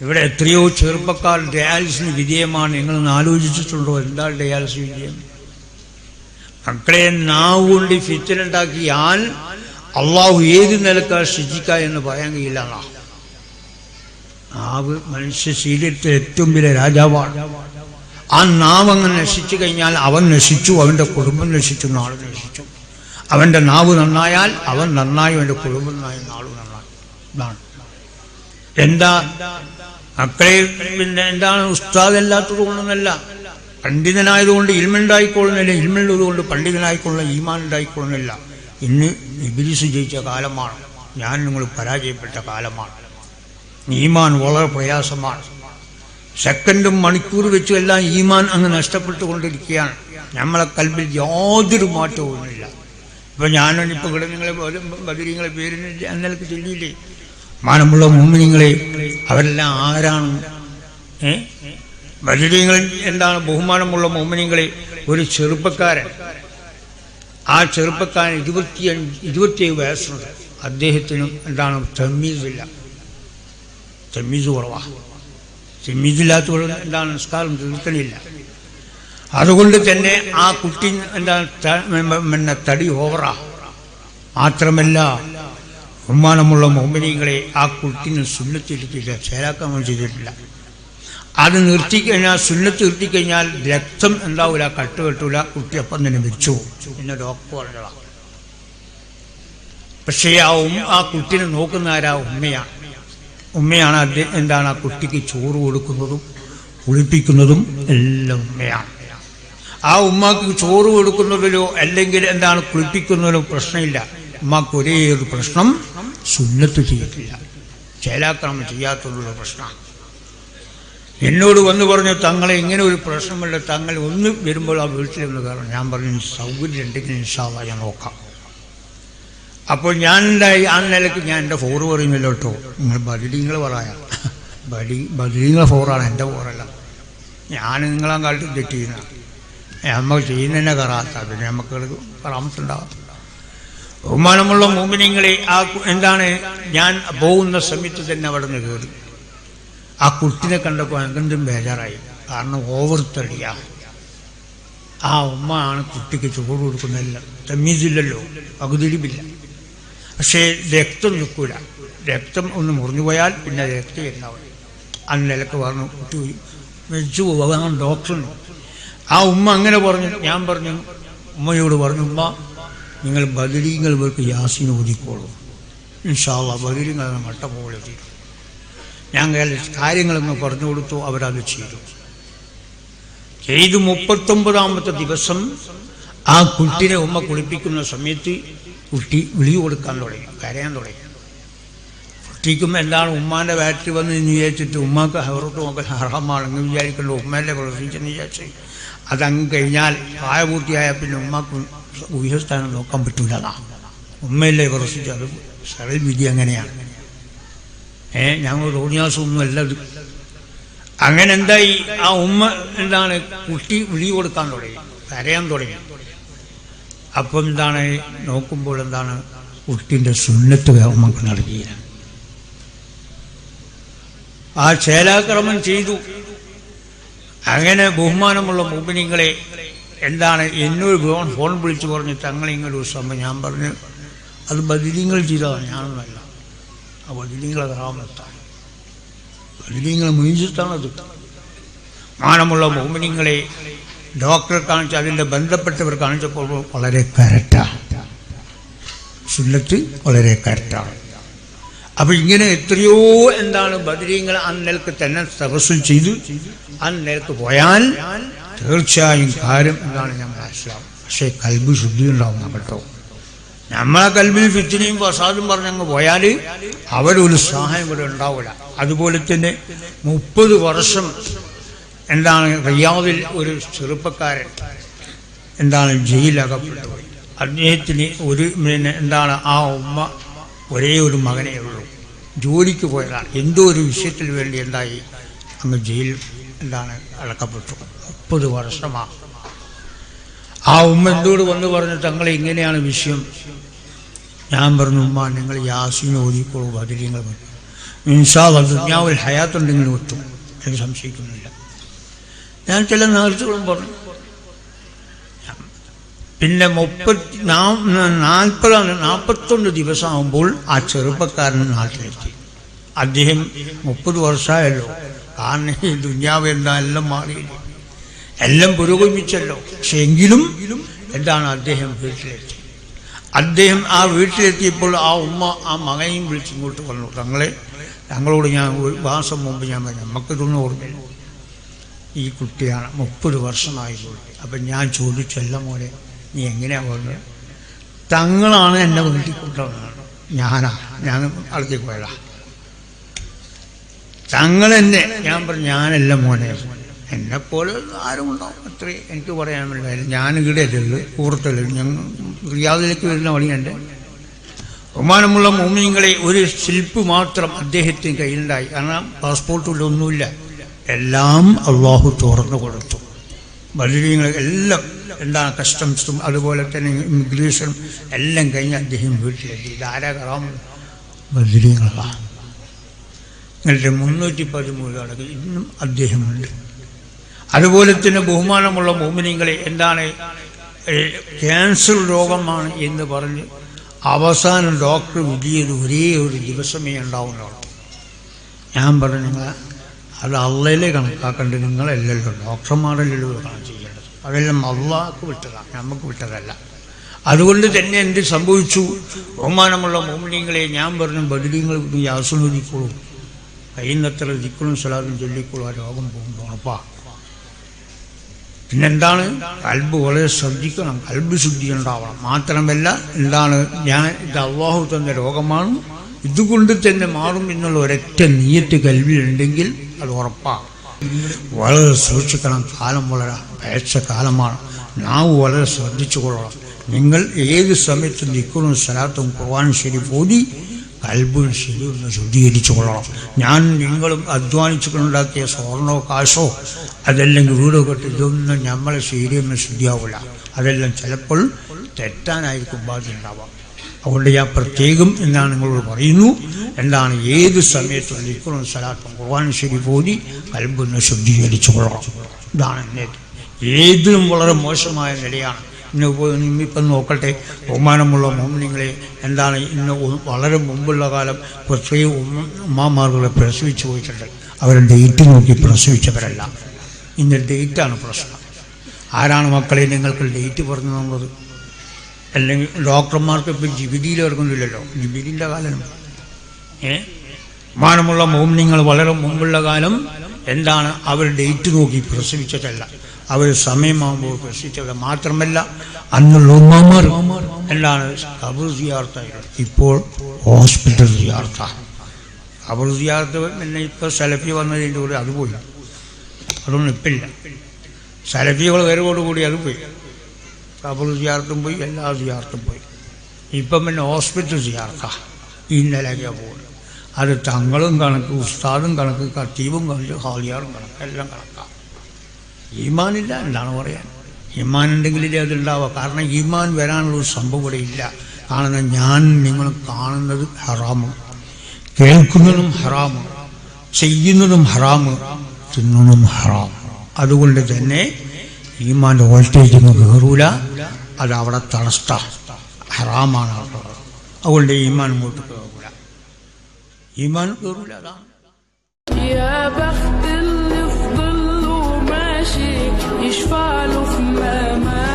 ഇവിടെ എത്രയോ ചെറുപ്പക്കാർ ഡയാലിസിന് വിധേയമാണ്. നിങ്ങളൊന്ന് ആലോചിച്ചിട്ടുണ്ടോ? എന്താ ഡയാലിസ് വിധേയം? മക്കളെ നാവ് കൊണ്ട് ഫിത്തിനുണ്ടാക്കിയാൽ അള്ളാഹു ഏത് നിലക്കാ ശിക്ഷിക്ക എന്ന് പറയാൻ കഴിയില്ല നാവ് മനുഷ്യ ശീലത്തിൽ ഏറ്റവും വലിയ രാജാവാണ്. ആ നാവ് അങ്ങ് നശിച്ചു കഴിഞ്ഞാൽ അവൻ നശിച്ചു അവന്റെ കുടുംബം നശിച്ചു നാൾ നശിച്ചു. അവന്റെ നാവ് നന്നായാൽ അവൻ നന്നായി അവന്റെ കുടുംബം നന്നായി നാളും നന്നായി. എന്താ? മക്കളെ പിന്നെ എന്താണ് ഉസ്താദ് അല്ലാത്തത് കൊണ്ടൊന്നല്ല. പണ്ഡിതനായതുകൊണ്ട് ഇൽമുണ്ടായിക്കൊള്ളുന്നില്ല ഇൽമുള്ളതുകൊണ്ട് പണ്ഡിതനായിക്കൊള്ളുന്ന ഈമാൻ ഉണ്ടായിക്കൊള്ളുന്നില്ല. ഇന്ന് ഇബിലിസ് ജയിച്ച കാലമാണ്. ഞാൻ നിങ്ങൾ പരാജയപ്പെട്ട കാലമാണ്. ഈമാൻ വളരെ പ്രയാസമാണ്. സെക്കൻഡും മണിക്കൂർ വെച്ചും എല്ലാം ഈമാൻ അങ്ങ് നഷ്ടപ്പെട്ടുകൊണ്ടിരിക്കുകയാണ്. നമ്മളെ കൽബിൽ യാതൊരു മാറ്റവുമില്ല. ഇപ്പൊ ഞാനിപ്പോ ഇവിടെ നിങ്ങളെ ബദിരിങ്ങളെ പേരിന് അന്നലക്ക് ചൊല്ലിയില്ലേ? മാനമുള്ള മുമ്മിനിങ്ങളെ അവരെല്ലാം ആരാണ്? ഏ? എന്താണ് ബഹുമാനമുള്ള മുമ്മിനിങ്ങളെ? ഒരു ചെറുപ്പക്കാരൻ. ആ ചെറുപ്പക്കാരൻ ഇരുപത്തിയഞ്ച് ഇരുപത്തിയേഴ് വയസ്സുണ്ട്. അദ്ദേഹത്തിനും എന്താണ് തമ്മീസില്ല. തമ്മീസ് കുറവാണ് തമ്മീസില്ലാത്തവർ എന്താണ് നിസ്കാരം തീർത്തണില്ല അതുകൊണ്ട് തന്നെ ആ കുട്ടി എന്താണ് പിന്നെ തടി ഓവറാ. മാത്രമല്ല ബഹുമാനമുള്ള മോമിനികളെ ആ കുട്ടിന് സുന്നത്തിരുത്തില്ല ചേരാക്കാൻ ചെയ്തിട്ടില്ല. അത് നിർത്തിക്കഴിഞ്ഞാൽ സുന്നത്ത് നിർത്തിക്കഴിഞ്ഞാൽ രക്തം എന്താവില്ല കട്ട് കെട്ടൂല കുട്ടി അപ്പം തന്നെ മരിച്ചു പിന്നെ ഡോക്ടർ പറഞ്ഞതാണ് പക്ഷേ ആ ഉമ്മ ആ കുട്ടിനെ നോക്കുന്ന ആരാ? ഉമ്മയാണ് ഉമ്മയാണ് അദ്ദേഹം എന്താണ് ആ കുട്ടിക്ക് ചോറ് കൊടുക്കുന്നതും കുളിപ്പിക്കുന്നതും എല്ലാം ഉമ്മയാണ് ആ ഉമ്മക്ക് ചോറ് കൊടുക്കുന്നതിലോ അല്ലെങ്കിൽ എന്താണ് കുളിപ്പിക്കുന്നതിലോ പ്രശ്നമില്ല. ഉമ്മാക്ക് ഒരേ പ്രശ്നം സുന്നത്ത് ചെയ്യത്തില്ല. ചേലാക്രമം ചെയ്യാത്തതുള്ള പ്രശ്നമാണ് എന്നോട് വന്നു പറഞ്ഞു തങ്ങളെ ഇങ്ങനെ ഒരു പ്രശ്നമില്ല തങ്ങൾ ഒന്ന് വരുമ്പോൾ ആ വീട്ടിൽ ഒന്ന് കാരണം ഞാൻ പറഞ്ഞു സൗകര്യം ഉണ്ടെങ്കിൽ ഇൻഷാല്ല ഞാൻ നോക്കാം. അപ്പോൾ ഞാൻ എന്തായി? ആ നിലയ്ക്ക് ഞാൻ എന്റെ ഫോറ് പറയുന്നില്ല കേട്ടോ. നിങ്ങൾ ബദലിങ്ങൾ പറയാം. ബലി ബദലിങ്ങൾ ഫോറാണ് എന്റെ ഫോറല്ല ഞാൻ നിങ്ങളെ കാലത്ത് തെറ്റ് ചെയ്യുന്ന നമ്മൾ ചെയ്യുന്നതന്നെ കറാത്ത. പിന്നെ നമുക്ക് കറാമത്തുണ്ടാവും ബഹുമാനമുള്ള മൂമിനിങ്ങളെ ആ എന്താണ് ഞാൻ പോകുന്ന സമയത്ത് തന്നെ അവിടെ നിന്ന് കയറി ആ കുട്ടിനെ കണ്ടപ്പോൾ എന്തും ബേജാറായി. കാരണം ഓവർ തടിയാ ആ ഉമ്മ ആണ് കുട്ടിക്ക് ചോറ് കൊടുക്കുന്നതെല്ലാം തമ്മീസില്ലല്ലോ പകുതിരിപ്പില്ല പക്ഷേ രക്തം നിൽക്കൂല. രക്തം ഒന്ന് മുറിഞ്ഞു പോയാൽ പിന്നെ രക്തം ഉണ്ടാവും ആ നിലയ്ക്ക് പറഞ്ഞു കുട്ടി മരിച്ചു പോകാൻ ഡോക്ടറുണ്ട് ആ ഉമ്മ അങ്ങനെ പറഞ്ഞു. ഞാൻ പറഞ്ഞു ഉമ്മയോട് പറഞ്ഞു ഉമ്മ നിങ്ങൾ ബദരീങ്ങൾ ഇവർക്ക് യാസിന് ഒതുക്കോളൂ ഇൻഷാല്ല ബദരീങ്ങൾ മട്ട പോലെ തീരും. ഞാൻ കയ്യിൽ കാര്യങ്ങളൊന്ന് പറഞ്ഞു കൊടുത്തു അവരത് ചെയ്തു. ചെയ്ത് മുപ്പത്തൊമ്പതാമത്തെ ദിവസം ആ കുട്ടിനെ ഉമ്മ കുളിപ്പിക്കുന്ന സമയത്ത് കുട്ടി വിളി കൊടുക്കാൻ തുടങ്ങി കരയാൻ തുടങ്ങി. കുട്ടിക്കും എന്താണ് ഉമ്മാന്റെ വയറ്റിൽ വന്ന് വിചാരിച്ചിട്ട് ഉമ്മാക്ക് ഹവറോട്ട് നോക്കാൻ ഹറാമാണെന്ന് വിചാരിക്കല്ലോ ഉമ്മേന്റെ പ്രവർത്തിച്ചെന്ന് വിചാരിച്ച്. അതങ്ങ് കഴിഞ്ഞാൽ പ്രായപൂർത്തിയായ പിന്നെ ഉമ്മാക്ക് ഉയരസ്ഥാനം നോക്കാൻ പറ്റൂല ഉമ്മയല്ലേ പ്രവർത്തിച്ചത് അത് സരൽ വിധി അങ്ങനെയാണ് ഏ ഞങ്ങൾ തോന്നിയാസമൊന്നുമല്ല ഇത്. അങ്ങനെ എന്തായി? ആ ഉമ്മ എന്താണ് കുട്ടി വിളി കൊടുക്കാൻ തുടങ്ങി കരയാൻ തുടങ്ങി. അപ്പം എന്താണ് നോക്കുമ്പോൾ എന്താണ് കുട്ടിന്റെ സുന്നത്ത് നമുക്ക് നൽകിയില്ല ആ ചേലാക്രമം ചെയ്തു. അങ്ങനെ ബഹുമാനമുള്ള മുബിനിങ്ങളെ എന്താണ് എന്നൊരു ഫോൺ ഫോൺ വിളിച്ച് പറഞ്ഞ് തങ്ങളിങ്ങനൊരു ഇങ്ങനെ സമയം ഞാൻ പറഞ്ഞു അത് ബദിലിങ്ങൾ ചെയ്തതാണ് ഞാനൊന്നല്ല. ആ ബദിലിങ്ങളെ ഗ്രാമത്താണ്. ബദിലിങ്ങൾ മീൻജിത്താണത് മാനമുള്ള മോമിനിങ്ങളെ ഡോക്ടറെ കാണിച്ച് അതിന്റെ ബന്ധപ്പെട്ടവർ കാണിച്ചപ്പോൾ വളരെ കരട്ടാണ് സുന്നത്ത് വളരെ കരട്ടാണ് അപ്പോൾ ഇങ്ങനെ എത്രയോ എന്താണ് ബദരീങ്ങൾ അന്നേൽക്ക് തന്നെ തപസ്സും ചെയ്തു. ആ നിലയ്ക്ക് പോയാൽ തീർച്ചയായും കാര്യം എന്താണ് ഞാൻ മനസ്സിലാവും പക്ഷേ കൽബ് ശുദ്ധി ഉണ്ടാവും കേട്ടോ നമ്മളെ കൽബിൽ ഫിത്തിനെയും പ്രസാദും പറഞ്ഞങ്ങ് പോയാൽ അവരൊരു സഹായം ഇവിടെ ഉണ്ടാവില്ല. അതുപോലെ തന്നെ മുപ്പത് വർഷം എന്താണ് റിയാദിൽ ഒരു ചെറുപ്പക്കാരൻ എന്താണ് ജയിലകപ്പെട്ടു അദ്ദേഹത്തിന് ഒരു പിന്നെ എന്താണ് ആ ഉമ്മ ഒരേ ഒരു മകനേ ഉള്ളൂ. ജോലിക്ക് പോയതാണ്. എന്തോ ഒരു വിഷയത്തിന് വേണ്ടി എന്തായി? അങ്ങ് ജയിൽ എന്താണ് അടക്കപ്പെട്ടു മുപ്പത് വർഷമാണ് ആ ഉമ്മ എന്തോട് വന്ന് പറഞ്ഞു തങ്ങളെ ഇങ്ങനെയാണ് വിഷയം. ഞാൻ പറഞ്ഞു ഉമ്മ നിങ്ങൾ യാസിന് ഓതിക്കോളൂ ബദരീങ്ങൾ പറഞ്ഞു ഇൻഷാല്ല ദുന്യാവിൽ ഹയാത്തുണ്ടെങ്കിലും ഒത്തും എനിക്ക് സംശയിക്കുന്നില്ല. ഞാൻ ചില നേർച്ചകളും പറഞ്ഞു. പിന്നെ മുപ്പത്തി നാൽപ്പതാണ് നാൽപ്പത്തൊന്ന് ദിവസമാകുമ്പോൾ ആ ചെറുപ്പക്കാരൻ നാട്ടിലെത്തി. അദ്ദേഹം മുപ്പത് വർഷമായല്ലോ. കാരണം ഈ ദുഞ്ഞാവ് എന്താ എല്ലാം മാറിയില്ല? എല്ലാം പുരോഗമിച്ചല്ലോ. പക്ഷെ എങ്കിലും എന്താണ് അദ്ദേഹം വീട്ടിലെത്തി? അദ്ദേഹം ആ വീട്ടിലെത്തിയപ്പോൾ ആ ഉമ്മ ആ മകനെയും വിളിച്ച് ഇങ്ങോട്ട് വന്നു തങ്ങളെ ഞങ്ങളോട് ഞാൻ ഒരു മാസം മുമ്പ് ഞാൻ പറഞ്ഞു നമുക്കിതൊന്നും ഓർമ്മയില്ല. ഈ കുട്ടിയാണ് മുപ്പത് വർഷമായി അപ്പം ഞാൻ ചോദിച്ചല്ല മോനെ നീ എങ്ങനെയാണ് പറഞ്ഞത് തങ്ങളാണ് എന്നെ വീട്ടിൽ കൊണ്ടുവന്നത്. ഞാനാ ഞാൻ അടുത്തേക്ക് പോയതാ. തങ്ങൾ എന്നെ ഞാൻ പറഞ്ഞു ഞാനല്ല മോനെ. എന്നെപ്പോലെ ആരും ഉണ്ടാവും അത്രേ. എനിക്ക് പറയാനുള്ള ഞാൻ ഇവിടെ അല്ലല്ലോ കൂർത്തല്ല ഞങ്ങൾ റിയാദിലേക്ക് വരുന്ന വഴിയുണ്ട് ബഹുമാനമുള്ള മോമിനിങ്ങളെ ഒരു ശില്പ് മാത്രം അദ്ദേഹത്തിന് കയ്യിലുണ്ടായി. കാരണം പാസ്പോർട്ടിൽ ഒന്നുമില്ല. എല്ലാം അള്ളാഹു തുറന്നു കൊടുത്തു. ബലിങ്ങൾ എല്ലാം എന്താണ് കസ്റ്റംസും അതുപോലെ തന്നെ ഇമിഗ്രേഷനും എല്ലാം കഴിഞ്ഞ് അദ്ദേഹം വീട്ടിലെത്തി. ഇതാരാ കറാം ബലിങ്ങളാണ് എന്നിട്ട് മുന്നൂറ്റി പതിമൂന്ന് കണക്ക് ഇന്നും അദ്ദേഹമുണ്ട്. അതുപോലെ തന്നെ ബഹുമാനമുള്ള മോമിനിങ്ങളെ എന്താണ് ക്യാൻസർ രോഗമാണ് എന്ന് പറഞ്ഞ് അവസാനം ഡോക്ടർ വിധിയത് ഒരേ ഒരു ദിവസമേ ഉണ്ടാവുന്നുള്ളൂ. ഞാൻ പറഞ്ഞു നിങ്ങൾ അത് അള്ളയിലെ കണക്കാക്കേണ്ടത് നിങ്ങളല്ലല്ലോ ഡോക്ടർമാരല്ലല്ലോ കാണാൻ ചെയ്യേണ്ടത്. അതെല്ലാം അള്ളാഹ്ക്ക് വിട്ടതാണ് നമുക്ക് വിട്ടതല്ല. അതുകൊണ്ട് തന്നെ എന്ത് സംഭവിച്ചു? ബഹുമാനമുള്ള മോമിനിങ്ങളെ ഞാൻ പറഞ്ഞു ബദരീങ്ങൾ യാസുനൊരിക്കോളൂ കഴിയുന്നത്ര ദിക്കളും സലാദും ചൊല്ലിക്കോളൂ ആ രോഗം പോകുമ്പോൾ ഉറപ്പാ. പിന്നെന്താണ്? കൽബ് വളരെ ശ്രദ്ധിക്കണം കൽബ് ശുദ്ധി ഉണ്ടാവണം മാത്രമല്ല എന്താണ്? ഞാൻ ഇത് അള്ളാഹു തന്ന രോഗമാണ്. ഇതുകൊണ്ട് തന്നെ മാറും എന്നുള്ള ഒരൊറ്റ നീയത്ത് കൽവിലുണ്ടെങ്കിൽ അത് ഉറപ്പാണ് വളരെ സൂക്ഷിക്കണം കാലം വളരെ പേച്ച കാലമാണ്. നാവ് വളരെ ശ്രദ്ധിച്ചു കൊള്ളണം നിങ്ങൾ ഏത് സമയത്തും നിൽക്കണം സ്ഥലത്തും ഖുർആൻ ശരി പോതി കൽബും ശരി ഒന്ന് ശുദ്ധീകരിച്ചു കൊള്ളണം. ഞാൻ നിങ്ങളും അധ്വാനിച്ചുകൊണ്ടുണ്ടാക്കിയ സ്വർണോ കാശോ അതല്ലെങ്കിൽ വീടോ കെട്ടി ഇതൊന്നും നമ്മളെ ശരിയൊന്നും ശുദ്ധിയാവില്ല അതെല്ലാം ചിലപ്പോൾ തെറ്റാനായിരിക്കും ബാധ്യത ഉണ്ടാവാം അതുകൊണ്ട് ഞാൻ പ്രത്യേകം എന്നാണ് നിങ്ങളോട് പറയുന്നു. എന്താണ് ഏത് സമയത്തും നിൽക്കണം സ്ഥലത്തും ഖുർആൻ ശരി പോതി കൽബൊന്ന് ശുദ്ധീകരിച്ചു കൊള്ളണം. ഇതാണ് എന്നെ ഏതിലും വളരെ മോശമായ നിലയാണ് ഇന്ന് ഇന്നിപ്പം നോക്കട്ടെ. ബഹുമാനമുള്ള മോമിനിങ്ങളെ എന്താണ് ഇന്ന് വളരെ മുമ്പുള്ള കാലം കുറേ ഉമ്മ ഉമ്മാമാർകളെ പ്രസവിച്ചു പോയിട്ടുണ്ട്. അവർ ഡേറ്റ് നോക്കി പ്രസവിച്ചവരല്ല. ഇന്ന് ഡേറ്റാണ് പ്രശ്നം ആരാണ് മക്കളെ നിങ്ങൾക്ക് ഡേറ്റ് പറഞ്ഞു തന്നത്? അല്ലെങ്കിൽ ഡോക്ടർമാർക്ക് ഇപ്പം ജിബിലിയിൽ ഇറങ്ങുന്നില്ലല്ലോ ജിബിലിന്റെ കാലം. ഏ? മാനമുള്ള മോമിനിങ്ങൾ വളരെ മുമ്പുള്ള കാലം എന്താണ് അവർ ഡേറ്റ് നോക്കി പ്രസവിച്ചതല്ല. അവർ സമയമാകുമ്പോൾ പ്രസവിച്ചത് മാത്രമല്ല അന്നുള്ള എന്താണ് കബർ ഇപ്പോൾ ഹോസ്പിറ്റൽ പിന്നെ ഇപ്പോൾ സെലഫി വന്നതിന്റെ കൂടെ അത് പോയി. അതൊന്നും ഇപ്പില്ല സെലഫികൾ വരവോടുകൂടി അത് പോയി. കബർ സിയാർത്തും പോയി എല്ലാ സിയാർത്തും പോയി. ഇപ്പം പിന്നെ ഹോസ്പിറ്റൽ സിയാർത്ത. ഇന്നലെ പോകുന്നു അത് തങ്ങളും കണക്ക് ഉസ്താദും കണക്ക് കത്തീബും കണക്ക് ഹാലിയാറും കണക്ക് എല്ലാം കണക്കാണ്. ഈമാനില്ല എന്താണ് പറയാൻ. ഈമാൻ ഉണ്ടെങ്കിലേ അതുണ്ടാവുക. കാരണം ഈമാൻ വരാനുള്ള ഒരു സംഭവം ഇവിടെ ഇല്ല. കാണുന്ന ഞാൻ നിങ്ങൾ കാണുന്നത് ഹറാമും കേൾക്കുന്നതും ഹറാമും ചെയ്യുന്നതും ഹറാമ് തിന്നുന്നതും ഹറാം. അതുകൊണ്ട് തന്നെ ഈമാന്റെ വോൾട്ടേജ് കയറൂല. അത് അവിടെ തടസ്സ. ഹറാമാണ് അവിടെ. അതുകൊണ്ട് ഈമാൻ മുമ്പോട്ട് إيمان قرولة يا بخت اللي فضل وماشي يشفع له في ماما